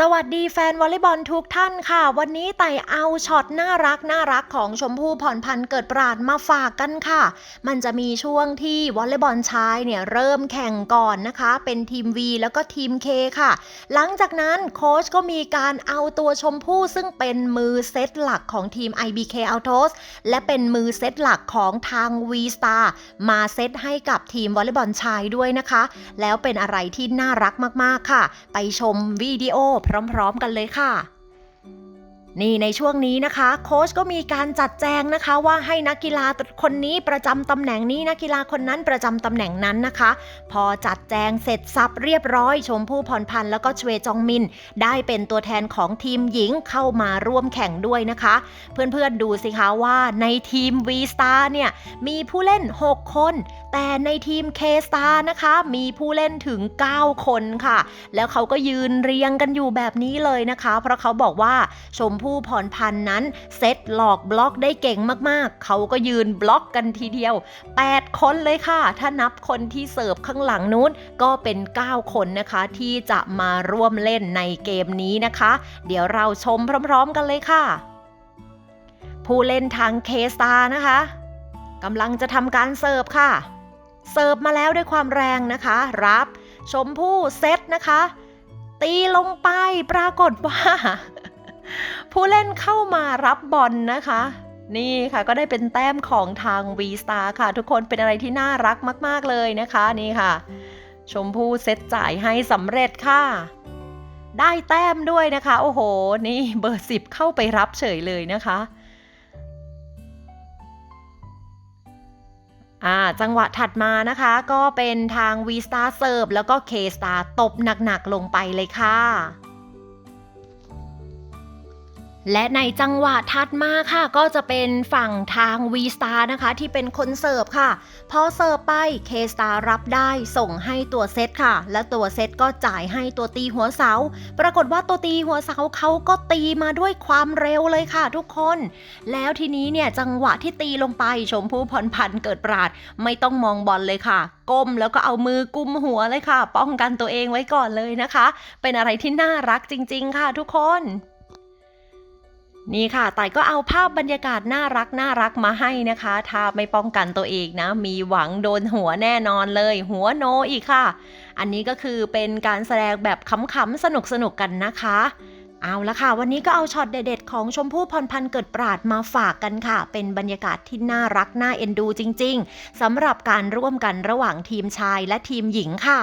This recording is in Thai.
สวัสดีแฟนวอลเลย์บอลทุกท่านค่ะ วันนี้ไต่เอาช็อตน่ารักน่ารักของชมพู่ผ่อนพันธ์เกิดปราดมาฝากกันค่ะ มันจะมีช่วงที่วอลเลย์บอลชายเนี่ยเริ่มแข่งก่อนนะคะ เป็นทีม V แล้วก็ทีม K ค่ะ หลังจากนั้นโค้ชก็มีการเอาตัวชมพู่ซึ่งเป็นมือเซตหลักของทีม IBK Autos และเป็นมือเซตหลักของทาง V Star มาเซตให้กับทีมวอลเลย์บอลชายด้วยนะคะ แล้วเป็นอะไรที่น่ารักมากๆค่ะ ไปชมวิดีโอพร้อมๆกันเลยค่ะ นี่ในช่วงนี้นะคะ โค้ชก็มีการจัดแจงนะคะ ว่าให้นักกีฬาคนนี้ประจำตำแหน่งนี้นักกีฬาคนนั้นประจำตำแหน่งนั้นนะคะ พอจัดแจงเสร็จสับเรียบร้อย ชมพู่พรพันธ์แล้วก็ชเวจองมิน ได้เป็นตัวแทนของทีมหญิงเข้ามาร่วมแข่งด้วยนะคะ เพื่อนๆดูสิคะว่าในทีม V Star เนี่ยมีผู้เล่น 6 คน แต่ในทีม K Star นะคะ มีผู้เล่นถึง 9 คนค่ะ แล้วเขาก็ยืนเรียงกันอยู่แบบนี้เลยนะคะ เพราะเขาบอกว่าชมพู่พรพันธ์นั้นเซตหลอกบล็อกได้เก่งมากๆ เขาก็ยืนบล็อกกันทีเดียว 8 คนเลยค่ะ ถ้านับคนที่เสิร์ฟข้างหลังนู้นก็เป็น 9 คนนะคะ ที่จะมาร่วมเล่นในเกมนี้นะคะ เดี๋ยวเราชมพร้อมๆกันเลยค่ะ ผู้เล่นทางเคสตานะคะกำลังจะทำการเสิร์ฟค่ะ เสิร์ฟมาแล้วด้วยความแรงนะคะ รับชมพู่เซตนะคะ ตีลงไปปรากฏว่า ผู้เล่นเข้ามารับบอลนะคะ นี่ค่ะก็ได้เป็นแต้มของทาง V Star ค่ะ ทุกคนเป็นอะไรที่น่ารักมาก ๆ เลยนะคะนี่ค่ะ ชมพู่เซตจ่ายให้สำเร็จค่ะ ได้แต้มด้วยนะคะ โอ้โห นี่เบอร์สิบเข้าไปรับเฉยเลยนะคะ จังหวะถัดมานะคะก็เป็นทาง V Star เสิร์ฟแล้วก็ K Star ตบหนักๆลงไปเลยค่ะ และในจังหวะถัดมาค่ะ ก็จะเป็นฝั่งทาง V Star นะคะ ที่เป็นคนเสิร์ฟค่ะ พอเสิร์ฟไป K Star รับได้ส่งให้ตัวเซตค่ะ และตัวเซตก็จ่ายให้ตัวตีหัวเสา ปรากฏว่าตัวตีหัวเสาเขาก็ตีมาด้วยความเร็วเลยค่ะทุกคน แล้วทีนี้เนี่ยจังหวะที่ตีลงไปชมพู่พรพันธ์เกิดปราด ไม่ต้องมองบอลเลยค่ะ ก้มแล้วก็เอามือกุมหัวเลยค่ะ ป้องกันตัวเองไว้ก่อนเลยนะคะ เป็นอะไรที่น่ารักจริง ๆ ค่ะทุกคน นี่ค่ะไต่ก็เอาภาพบรรยากาศน่ารักน่ารักมาให้นะคะ ถ้าไม่ป้องกันตัวเองนะ มีหวังโดนหัวแน่นอนเลย หัวโนอีกค่ะ อันนี้ก็คือเป็นการแสดงแบบขำๆสนุกๆกันนะคะ เอาละค่ะ วันนี้ก็เอาช็อตเด็ด ๆ ของชมพู่พรพันธ์เกิดปราดมาฝากกันค่ะ เป็นบรรยากาศที่น่ารักน่าเอ็นดูจริง ๆสำหรับการร่วมกันระหว่างทีมชายและทีมหญิงค่ะ